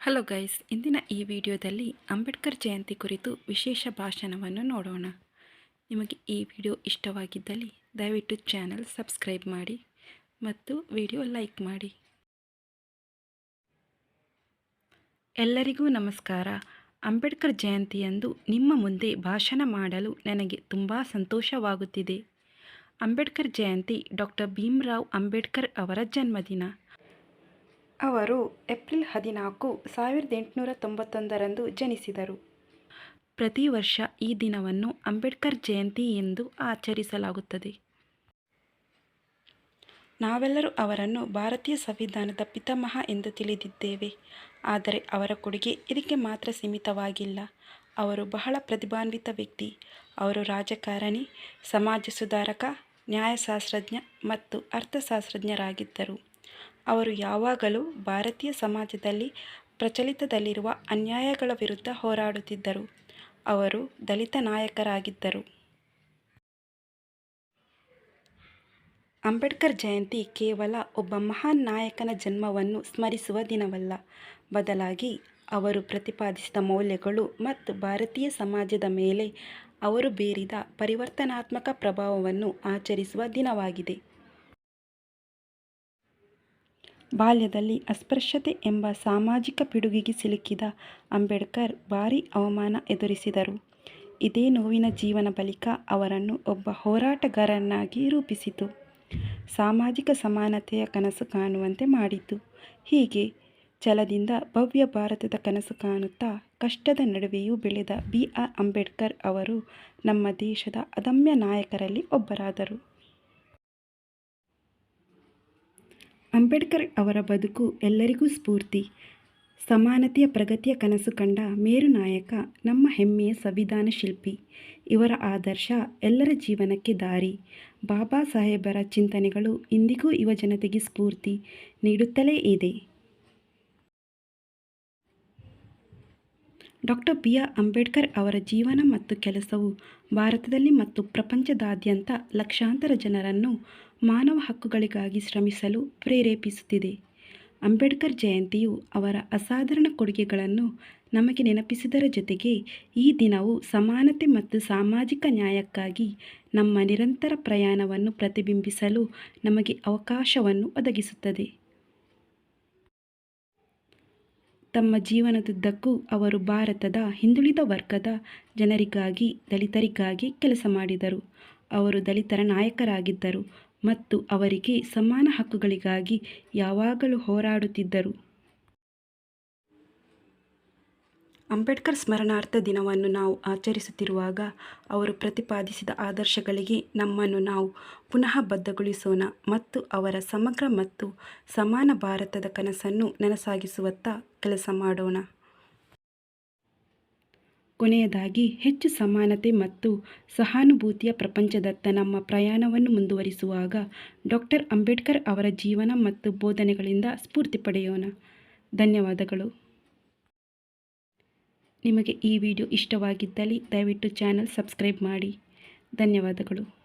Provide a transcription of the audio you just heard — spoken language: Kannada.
ಹಲೋ ಗೈಸ್ ಇಂದಿನ ಈ ವಿಡಿಯೋದಲ್ಲಿ ಅಂಬೇಡ್ಕರ್ ಜಯಂತಿ ಕುರಿತು ವಿಶೇಷ ಭಾಷಣವನ್ನು ನೋಡೋಣ. ನಿಮಗೆ ಈ ವಿಡಿಯೋ ಇಷ್ಟವಾಗಿದ್ದಲ್ಲಿ ದಯವಿಟ್ಟು ಚಾನಲ್ ಸಬ್ಸ್ಕ್ರೈಬ್ ಮಾಡಿ ಮತ್ತು ವಿಡಿಯೋ ಲೈಕ್ ಮಾಡಿ. ಎಲ್ಲರಿಗೂ ನಮಸ್ಕಾರ. ಅಂಬೇಡ್ಕರ್ ಜಯಂತಿಯಂದು ನಿಮ್ಮ ಮುಂದೆ ಭಾಷಣ ಮಾಡಲು ನನಗೆ ತುಂಬ ಸಂತೋಷವಾಗುತ್ತಿದೆ. ಅಂಬೇಡ್ಕರ್ ಜಯಂತಿ ಡಾಕ್ಟರ್ ಭೀಮ್ರಾವ್ ಅಂಬೇಡ್ಕರ್ ಅವರ ಜನ್ಮದಿನ. ಅವರು ಏಪ್ರಿಲ್ ಹದಿನಾಲ್ಕು, ಸಾವಿರದ ಎಂಟುನೂರ ತೊಂಬತ್ತೊಂದರಂದು ಜನಿಸಿದರು. ಪ್ರತಿ ವರ್ಷ ಈ ದಿನವನ್ನು ಅಂಬೇಡ್ಕರ್ ಜಯಂತಿ ಎಂದು ಆಚರಿಸಲಾಗುತ್ತದೆ. ನಾವೆಲ್ಲರೂ ಅವರನ್ನು ಭಾರತೀಯ ಸಂವಿಧಾನದ ಪಿತಾಮಹ ಎಂದು ತಿಳಿದಿದ್ದೇವೆ. ಆದರೆ ಅವರ ಕೊಡುಗೆ ಇದಕ್ಕೆ ಮಾತ್ರ ಸೀಮಿತವಾಗಿಲ್ಲ. ಅವರು ಬಹಳ ಪ್ರತಿಭಾನ್ವಿತ ವ್ಯಕ್ತಿ. ಅವರು ರಾಜಕಾರಣಿ, ಸಮಾಜ ಸುಧಾರಕ, ನ್ಯಾಯಶಾಸ್ತ್ರಜ್ಞ ಮತ್ತು ಅರ್ಥಶಾಸ್ತ್ರಜ್ಞರಾಗಿದ್ದರು. ಅವರು ಯಾವಾಗಲೂ ಭಾರತೀಯ ಸಮಾಜದಲ್ಲಿ ಪ್ರಚಲಿತದಲ್ಲಿರುವ ಅನ್ಯಾಯಗಳ ವಿರುದ್ಧ ಹೋರಾಡುತ್ತಿದ್ದರು. ಅವರು ದಲಿತ ನಾಯಕರಾಗಿದ್ದರು. ಅಂಬೇಡ್ಕರ್ ಜಯಂತಿ ಕೇವಲ ಒಬ್ಬ ಮಹಾನ್ ನಾಯಕನ ಜನ್ಮವನ್ನು ಸ್ಮರಿಸುವ ದಿನವಲ್ಲ. ಬದಲಾಗಿ ಅವರು ಪ್ರತಿಪಾದಿಸಿದ ಮೌಲ್ಯಗಳು ಮತ್ತು ಭಾರತೀಯ ಸಮಾಜದ ಮೇಲೆ ಅವರು ಬೀರಿದ ಪರಿವರ್ತನಾತ್ಮಕ ಪ್ರಭಾವವನ್ನು ಆಚರಿಸುವ ದಿನವಾಗಿದೆ. ಬಾಲ್ಯದಲ್ಲಿ ಅಸ್ಪೃಶ್ಯತೆ ಎಂಬ ಸಾಮಾಜಿಕ ಪಿಡುಗಿಗೆ ಸಿಲುಕಿದ ಅಂಬೇಡ್ಕರ್ ಭಾರೀ ಅವಮಾನ ಎದುರಿಸಿದರು. ಇದೇ ನೋವಿನ ಜೀವನ ಬಳಿಕ ಅವರನ್ನು ಒಬ್ಬ ಹೋರಾಟಗಾರನ್ನಾಗಿ ರೂಪಿಸಿತು. ಸಾಮಾಜಿಕ ಸಮಾನತೆಯ ಕನಸು ಕಾಣುವಂತೆ ಮಾಡಿತು. ಹೀಗೆ ಛಲದಿಂದ ಭವ್ಯ ಭಾರತದ ಕನಸು ಕಾಣುತ್ತಾ ಕಷ್ಟದ ನಡುವೆಯೂ ಬೆಳೆದ ಬಿ ಆರ್ ಅಂಬೇಡ್ಕರ್ ಅವರು ನಮ್ಮ ದೇಶದ ಅದಮ್ಯ ನಾಯಕರಲ್ಲಿ ಒಬ್ಬರಾದರು. ಅಂಬೇಡ್ಕರ್ ಅವರ ಬದುಕು ಎಲ್ಲರಿಗೂ ಸ್ಫೂರ್ತಿ. ಸಮಾನತೆಯ ಪ್ರಗತಿಯ ಕನಸು ಕಂಡ ಮೇರು ನಾಯಕ, ನಮ್ಮ ಹೆಮ್ಮೆಯ ಸಂವಿಧಾನ ಶಿಲ್ಪಿ. ಇವರ ಆದರ್ಶ ಎಲ್ಲರ ಜೀವನಕ್ಕೆ ದಾರಿ. ಬಾಬಾ ಸಾಹೇಬರ ಚಿಂತನೆಗಳು ಇಂದಿಗೂ ಯುವ ಜನತೆಗೆ ಸ್ಫೂರ್ತಿ ನೀಡುತ್ತಲೇ ಇದೆ. ಡಾಕ್ಟರ್ ಬಿ ಆರ್ ಅಂಬೇಡ್ಕರ್ ಅವರ ಜೀವನ ಮತ್ತು ಕೆಲಸವು ಭಾರತದಲ್ಲಿ ಮತ್ತು ಪ್ರಪಂಚದಾದ್ಯಂತ ಲಕ್ಷಾಂತರ ಜನರನ್ನು ಮಾನವ ಹಕ್ಕುಗಳಿಗಾಗಿ ಶ್ರಮಿಸಲು ಪ್ರೇರೇಪಿಸುತ್ತಿದೆ. ಅಂಬೇಡ್ಕರ್ ಜಯಂತಿಯು ಅವರ ಅಸಾಧಾರಣ ಕೊಡುಗೆಗಳನ್ನು ನಮಗೆ ನೆನಪಿಸಿದರ ಜೊತೆಗೆ ಈ ದಿನವು ಸಮಾನತೆ ಮತ್ತು ಸಾಮಾಜಿಕ ನ್ಯಾಯಕ್ಕಾಗಿ ನಮ್ಮ ನಿರಂತರ ಪ್ರಯಾಣವನ್ನು ಪ್ರತಿಬಿಂಬಿಸಲು ನಮಗೆ ಅವಕಾಶವನ್ನು ಒದಗಿಸುತ್ತದೆ. ತಮ್ಮ ಜೀವನದುದ್ದಕ್ಕೂ ಅವರು ಭಾರತದ ಹಿಂದುಳಿದ ವರ್ಗದ ಜನರಿಗಾಗಿ, ದಲಿತರಿಗಾಗಿ ಕೆಲಸ ಮಾಡಿದರು. ಅವರು ದಲಿತರ ನಾಯಕರಾಗಿದ್ದರು ಮತ್ತು ಅವರಿಗೆ ಸಮಾನ ಹಕ್ಕುಗಳಿಗಾಗಿ ಯಾವಾಗಲೂ ಹೋರಾಡುತ್ತಿದ್ದರು. ಅಂಬೇಡ್ಕರ್ ಸ್ಮರಣಾರ್ಥ ದಿನವನ್ನು ನಾವು ಆಚರಿಸುತ್ತಿರುವಾಗ ಅವರು ಪ್ರತಿಪಾದಿಸಿದ ಆದರ್ಶಗಳಿಗೆ ನಮ್ಮನ್ನು ನಾವು ಪುನಃ ಬದ್ಧಗೊಳಿಸೋಣ ಮತ್ತು ಅವರ ಸಮಗ್ರ ಮತ್ತು ಸಮಾನ ಭಾರತದ ಕನಸನ್ನು ನನಸಾಗಿಸುವತ್ತ ಕೆಲಸ ಮಾಡೋಣ. ಕೊನೆಯದಾಗಿ, ಹೆಚ್ಚು ಸಮಾನತೆ ಮತ್ತು ಸಹಾನುಭೂತಿಯ ಪ್ರಪಂಚದತ್ತ ನಮ್ಮ ಪ್ರಯಾಣವನ್ನು ಮುಂದುವರಿಸುವಾಗ ಡಾಕ್ಟರ್ ಅಂಬೇಡ್ಕರ್ ಅವರ ಜೀವನ ಮತ್ತು ಬೋಧನೆಗಳಿಂದ ಸ್ಫೂರ್ತಿ ಪಡೆಯೋಣ. ಧನ್ಯವಾದಗಳು. ನಿಮಗೆ ಈ ವಿಡಿಯೋ ಇಷ್ಟವಾಗಿದ್ದಲ್ಲಿ ದಯವಿಟ್ಟು ಚಾನಲ್ ಸಬ್ಸ್ಕ್ರೈಬ್ ಮಾಡಿ. ಧನ್ಯವಾದಗಳು.